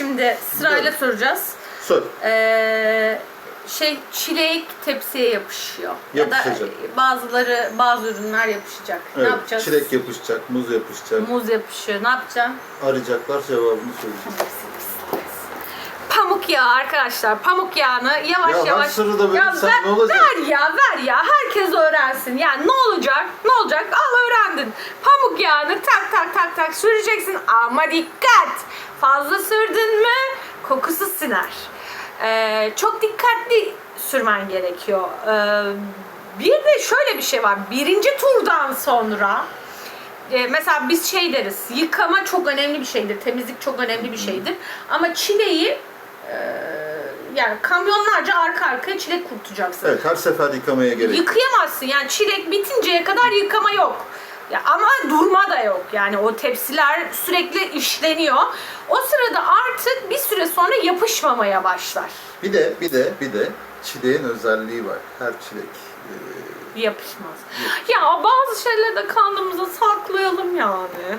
Şimdi sırayla soracağız. Sor. Ee, şey çilek tepsiye yapışıyor. Ya Yapışacak. da bazıları bazı ürünler yapışacak. Ne Evet, yapacağız? çilek yapışacak, muz yapışacak. Muz yapışıyor. Ne yapacaksın? Arayacaklar cevabını söyleyecek. Pamuk yağı arkadaşlar. Pamuk yağını yavaş Ya yavaş. sırrı da Ya verirsen ver, ne olacak? Ver ya ver ya. Herkes öğrensin. Yani ne olacak? Ne olacak? Al öğrendin. Pamuk yağını tak tak tak tak süreceksin. Ama dikkat. Fazla sürdün mü kokusu siner. Ee, çok dikkatli sürmen gerekiyor. Ee, bir de şöyle bir şey var. Birinci turdan sonra e, mesela biz şey deriz, yıkama çok önemli bir şeydir, temizlik çok önemli bir şeydir. Ama çileği e, yani kamyonlarca arka arkaya çilek kurtacaksın. Evet, her sefer yıkamaya gerek. Yıkayamazsın yani çilek bitinceye kadar yıkama yok. Ya ama durma da yok yani o tepsiler sürekli işleniyor. O sırada artık bir süre sonra yapışmamaya başlar. Bir de, bir de, bir de çileğin özelliği var. Her çilek. e, Yapışmaz. Ya bazı şeyleri de kanımıza saklayalım yani.